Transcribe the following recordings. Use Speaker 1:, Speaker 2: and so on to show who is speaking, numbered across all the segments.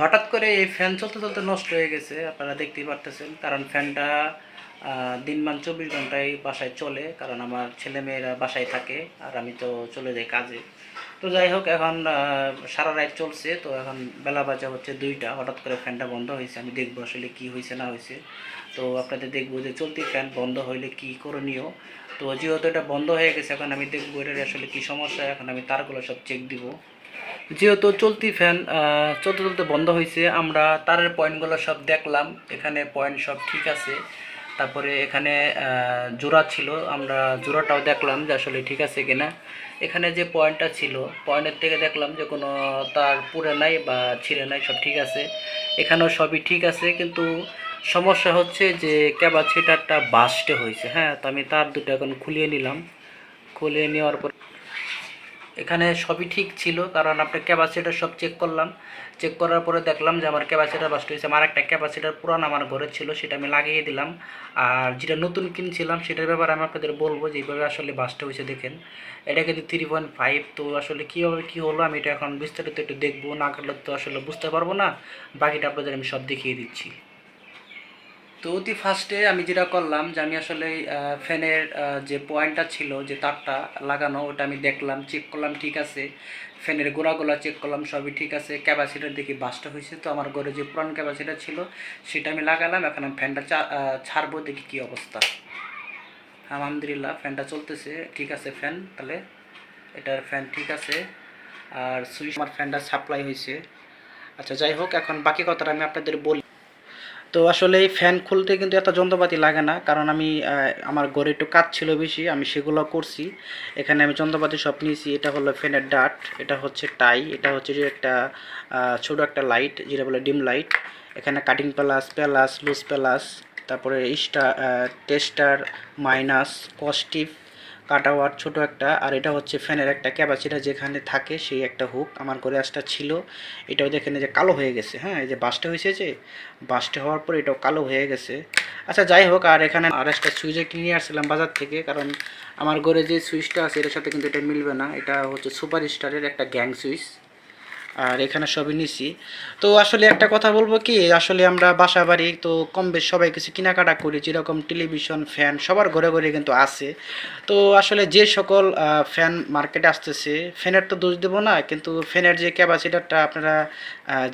Speaker 1: হঠাৎ করে এই ফ্যান চলতে চলতে নষ্ট হয়ে গেছে, আপনারা দেখতেই পারতেছেন। কারণ ফ্যানটা দিনমান চব্বিশ ঘন্টায় বাসায় চলে, কারণ আমার ছেলেমেয়েরা বাসায় থাকে আর আমি তো চলে যাই কাজে। তো যাই হোক, এখন সারা রাত চলছে, তো এখন বেলা বাজা হচ্ছে দুইটা, হঠাৎ করে ফ্যানটা বন্ধ হয়েছে। আমি দেখব আসলে কি হয়েছে, না হয়েছে। তো আপনাদের দেখব যে চলতি ফ্যান বন্ধ হইলে কি করণীয়। তো যেহেতু এটা বন্ধ হয়ে গেছে, এখন আমি দেখব এটার আসলে কি সমস্যা, এখন আমি তারগুলো সব চেক দিব। যেহেতু চলতি ফ্যান চলতে চলতে বন্ধ হয়েছে আমরা তারের পয়েন্টগুলো সব দেখলাম। এখানে পয়েন্ট সব ঠিক আছে। তারপরে এখানে জোড়া ছিল, আমরা জোড়াটাও দেখলাম যে আসলে ঠিক আছে কিনা। এখানে যে পয়েন্টটা ছিল পয়েন্টের থেকে দেখলাম যে কোনো তার পুড়ে নাই বা ছিঁড়ে নাই, সব ঠিক আছে। এখানেও সবই ঠিক আছে, কিন্তু সমস্যা হচ্ছে যে ক্যাপাসিটারটা বাস্টে হয়েছে হ্যাঁ তো আমি তার দুটো এখন খুলিয়ে নিলাম। খুলিয়ে নেওয়ার পর এখানে সবই ঠিক ছিল, কারণ আপনার ক্যাপাসিটার সব চেক করলাম। চেক করার পরে দেখলাম যে আমার ক্যাপাসিটার বাস্ট হয়েছে। আমার একটা ক্যাপাসিটার পুরান আমার ঘরে ছিল, সেটা আমি লাগিয়ে দিলাম। আর যেটা নতুন কিনছিলাম, সেটার ব্যাপারে আমি আপনাদের বলব যে এইভাবে আসলে বাস্ট হয়েছে, দেখেন। এটা কিন্তু থ্রি পয়েন্ট ফাইভ তো আসলে কীভাবে কী হলো আমি এটা এখন বিস্তারিত একটু দেখব, না করলে তো আসলে বুঝতে পারব না। বাকিটা আপনাদের আমি সব দেখিয়ে দিচ্ছি। তো অতি ফার্স্টে আমি যেটা করলাম যে আমি আসলে ফ্যানের যে পয়েন্টটা ছিল, যে তারটা লাগানো, ওটা আমি দেখলাম চেক করলাম, ঠিক আছে। ফ্যানের গোড়াগুলা চেক করলাম, সবই ঠিক আছে। ক্যাপাসিটার দেখি বাসটা হয়েছে। তো আমার ঘরে যে পুরান ক্যাপাসিটার ছিল, সেটা আমি লাগালাম। এখন আমি ফ্যানটা ছাড়বো, দেখি কী অবস্থা। আলহামদুলিল্লাহ, ফ্যানটা চলতেছে। ঠিক আছে ফ্যান, তাহলে এটার ফ্যান ঠিক আছে। আর সুইচ আমার ফ্যানটা সাপ্লাই হয়েছে। আচ্ছা যাই হোক, এখন বাকি কথাটা আমি আপনাদের বলি। তো আসলে এই ফ্যান খুলতে কিন্তু এত যন্ত্রপাতি লাগে না, কারণ আমি আমার ঘরে একটু কাজ ছিল বেশি, আমি সেগুলো করছি। এখানে আমি যন্ত্রপাতি সব নিয়েছি, এটা হলো ফ্যানের ডাট এটা হচ্ছে টাই এটা হচ্ছে যে একটা ছোট একটা লাইট যেটা বলে ডিম লাইট এখানে কাটিং প্লাস প্যালাস লুজ প্যালাস তারপরে স্টার টেস্টার মাইনাস কস্টিভ কাটাওয়ার ছোট একটা, আর এটা হচ্ছে ফ্যানের একটা ক্যাপাসিটা যেখানে থাকে সেই একটা হুক আমার ঘরে আসটা ছিল। এটাও দেখেন যে কালো হয়ে গেছে হ্যাঁ এই যে বাসটা হয়েছে যে, বাসটা হওয়ার পর এটাও কালো হয়ে গেছে। আচ্ছা যাই হোক, আর এখানে আর একটা সুইচে কিনে আসছিলাম বাজার থেকে, কারণ আমার ঘরে যে সুইচটা আছে এটার সাথে কিন্তু এটা মিলবে না। এটা হচ্ছে সুপার স্টারের একটা গ্যাং সুইচ। আর এখানে সবই নিছি। তো আসলে একটা কথা বলব কি, আসলে আমরা বাসা বাড়ি তো কম বেশ সবাই কিছু কেনাকাটা করি, যেরকম টেলিভিশন ফ্যান সবার ঘরে ঘরে কিন্তু আছে। তো আসলে যে সকল ফ্যান মার্কেটে আসতেছে ফ্যানের তো দোষ দেবো না, কিন্তু ফ্যানের যে ক্যাপাসিটারটা আপনারা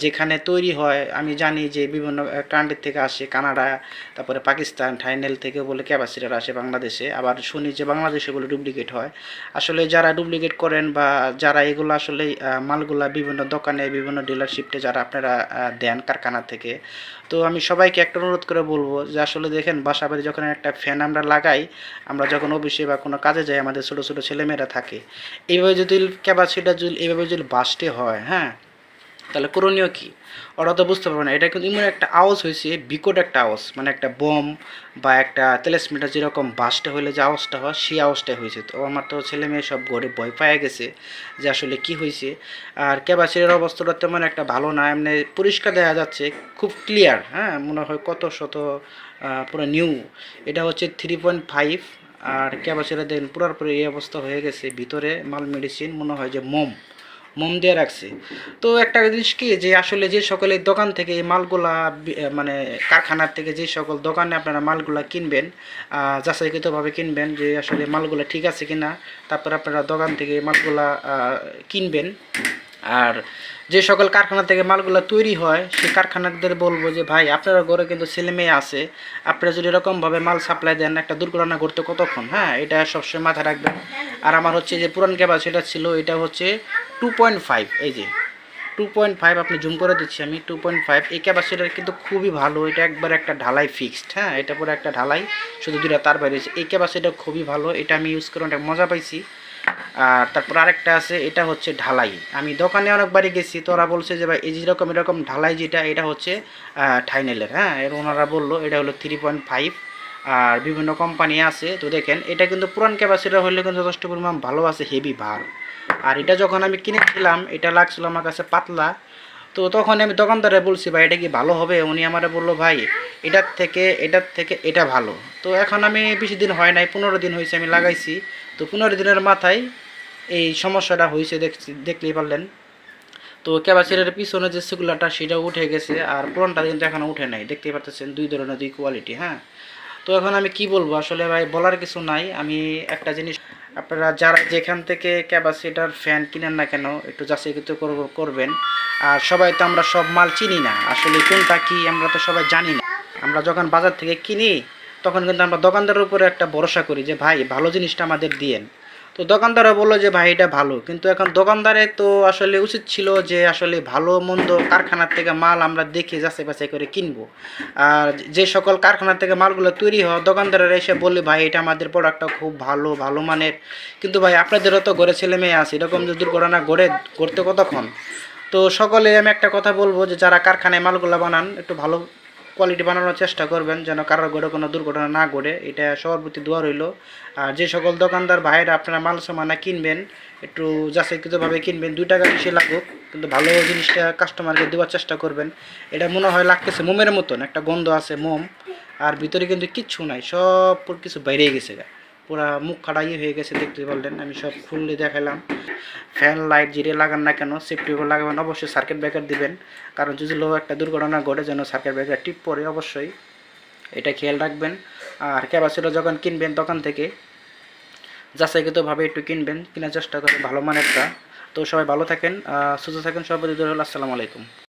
Speaker 1: যেখানে তৈরি হয়, আমি জানি যে বিভিন্ন কান্ট্রি থেকে আসে, কানাডা, তারপরে পাকিস্তান, থাইল্যান্ড থেকে বলে ক্যাপাসিটার আসে বাংলাদেশে, আবার শুনি যে বাংলাদেশে বলে ডুপ্লিকেট হয়। আসলে যারা ডুপ্লিকেট করেন বা যারা এগুলো আসলে মালগুলা বিভিন্ন দোকানে বিভিন্ন ডিলারশিপে যারা আপনারা দেন কারখানা থেকে, তো আমি সবাইকে একটা অনুরোধ করে বলব যে আসলে দেখেন বাসা বাড়ি যখন একটা ফ্যান আমরা লাগাই, আমরা যখন অফিসে বা কোনো কাজে যাই, আমাদের ছোটো ছোটো ছেলেমেয়েরা থাকে, এইভাবে যদি ক্যাপাসিটা যদি, এইভাবে যদি বাসটি হয় হ্যাঁ তাহলে করণীয় কি? ওরা তো বুঝতে পারবে না। এটা কিন্তু এমন একটা আওয়াজ হয়েছে, বিকট একটা আওয়াজ মানে একটা বোম বা একটা তেলেসমিটার যেরকম বাসটা হলে যে আওয়াজটা হয়, সেই আওয়াজটা হয়েছে। তো আমার তো ছেলে মেয়ে সব ঘরে ভয় পায়ে গেছে যে আসলে কি হয়েছে। আর ক্যাপাসিটির অবস্থাটা তেমন একটা ভালো না, এমনি পরিষ্কার দেখা যাচ্ছে, খুব ক্লিয়ার হ্যাঁ? মনে হয় কত শত পুরো নিউ এটা হচ্ছে থ্রি পয়েন্ট ফাইভ আর ক্যাপাসিটি দেখেন পুরোপুরি এই অবস্থা হয়ে গেছে, ভিতরে মাল মেডিসিন মনে হয় যে মোম। মোম দিয়ে রাখছে। তো একটা জিনিস কি, যে আসলে যে সকলের দোকান থেকে এই মালগুলা মানে কারখানার থেকে যে সকল দোকানে আপনারা মালগুলা কিনবেন যাচাইকৃতভাবে কিনবেন যে আসলে মালগুলা ঠিক আছে কিনা, তারপর আপনারা দোকান থেকে মালগুলা কিনবেন। আর যে সকল কারখানা থেকে মালগুলো তৈরি হয় সেই কারখানাদের বলব যে, ভাই, আপনারা ঘরে কিন্তু ছেলে মেয়ে আছে, আপনারা যদি এরকমভাবে মাল সাপ্লাই দেন, একটা দুর্ঘটনা ঘটতে কতক্ষণ? হ্যাঁ এটা সবসময় মাথায় রাখবেন। আর আমার হচ্ছে যে পুরান ক্যাপাসিটা ছিল, এটা হচ্ছে টু পয়েন্ট ফাইভ এই যে। টু পয়েন্ট ফাইভ আপনি জুম করে দিচ্ছি আমি টু পয়েন্ট ফাইভ এই ক্যাপাসিটার কিন্তু খুবই ভালো, এটা একবার একটা ঢালাই ফিক্সড হ্যাঁ এটা পুরো একটা ঢালাই, শুধু দুটা তার বাইরে। এই ক্যাপাসিটার খুবই ভালো, এটা আমি ইউজ করে অনেক মজা পাইছি। আর তারপর আরেকটা আছে, এটা হচ্ছে ঢালাই। আমি দোকানে অনেকবারই গেছি, তো ওরা বলছে যে ভাই, এই যেরকম এরকম ঢালাই যেটা, এটা হচ্ছে ঠাইনেলের হ্যাঁ এর ওনারা বলল, এটা হলো থ্রি পয়েন্ট ফাইভ আর বিভিন্ন কোম্পানি আছে, তো দেখেন, এটা কিন্তু পুরান ক্যাপাসিটার হলে কিন্তু যথেষ্ট পরিমাণ ভালো আছে হেভি ভার আর এটা যখন আমি কিনেছিলাম, এটা লাগছিল আমার কাছে পাতলা। তো তখন আমি দোকানদারে বলছি, ভাই, এটা কি ভালো হবে? উনি আমারে বলল, ভাই, এটার থেকে এটার থেকে এটা ভালো। তো এখন আমি বেশি দিন হয় নাই, পনেরো দিন হয়েছে আমি লাগাইছি। তো পনেরো দিনের মাথায় এই সমস্যাটা হয়েছে, দেখছি, দেখলেই পারলেন। তো ক্যাপাসিটার পিছনে যে সেগুলাটা সেটা উঠে গেছে, আর পুরনটা কিন্তু এখনও উঠে নাই। দেখতেই পাচ্ছেন দুই ধরনের দুই কোয়ালিটি হ্যাঁ? তো এখন আমি কি বলব? আসলে ভাই, বলার কিছু নাই। আমি একটা জিনিস, আপনারা যারা যেখান থেকে ক্যাপাসিটার ফ্যান কিনেন না কেন, একটু যাচাইকৃত করব- করবেন। আর সবাই তো আমরা সব মাল চিনি না। আসলে কোনটা কি আমরা তো সবাই জানি না। আমরা যখন বাজার থেকে কিনি, তখন কিন্তু আমরা দোকানদারের উপরে একটা ভরসা করি যে, ভাই, ভালো জিনিসটা আমাদের দিয়েন। তো দোকানদাররা বলল যে, ভাই, এটা ভালো। কিন্তু এখন দোকানদারে তো আসলে উচিত ছিল যে, আসলে ভালো মন্দ কারখানার থেকে মাল আমরা দেখে যাচাই বাছাই করে কিনবো। আর যে সকল কারখানা থেকে মালগুলো তৈরি হয় দোকানদারেরা এসে বললে, ভাই, এটা আমাদের প্রোডাক্টটা খুব ভালো ভালো মানের। কিন্তু ভাই, আপনাদেরও তো ঘরে ছেলে মেয়ে আছে, এরকম যে দুর্ঘটনা ঘটে, ঘটতে কতক্ষণ? তো সকলে আমি একটা কথা বলব যে, যারা কারখানায় মালগুলো বানান, একটু ভালো কোয়ালিটি বানানোর চেষ্টা করবেন যেন কারোর ঘরে কোনো দুর্ঘটনা না ঘটে। এটা সবার প্রতি দোয়া রইল। আর যে সকল দোকানদার ভাইয়েরা আপনারা মাল সামানা কিনবেন, একটু যাচাইকৃতভাবে কিনবেন, দুই টাকা বেশি লাগুক, কিন্তু ভালো জিনিসটা কাস্টমারকে দেওয়ার চেষ্টা করবেন। এটা মনে হয় লাগতেছে মোমের মতন, একটা গন্ধ আছে মোম, আর ভিতরে কিন্তু কিচ্ছু নাই, সব কিছু বাইরে গেছে গা। পুরা মুখ খাড়াই হয়ে গেছে, দেখতে পারলেন আমি সব খুললে দেখালাম ফ্যান, লাইট জিরে লাগান না কেন সেফটি লাগাবেন, অবশ্যই সার্কিট ব্রেকার দিবেন। কারণ যদি লো একটা দুর্ঘটনা ঘটে যেন সার্কিট ব্রেকার টিপ পরে অবশ্যই এটা খেয়াল রাখবেন। আর ক্যাপাসিটার যখন কিনবেন দোকান থেকে, যাচাইকৃতভাবে একটু কিনবেন, কেনার চেষ্টা করবেন ভালো মানেরটা। তো সবাই ভালো থাকেন সুস্থ থাকেন সবাই আসসালামু আলাইকুম।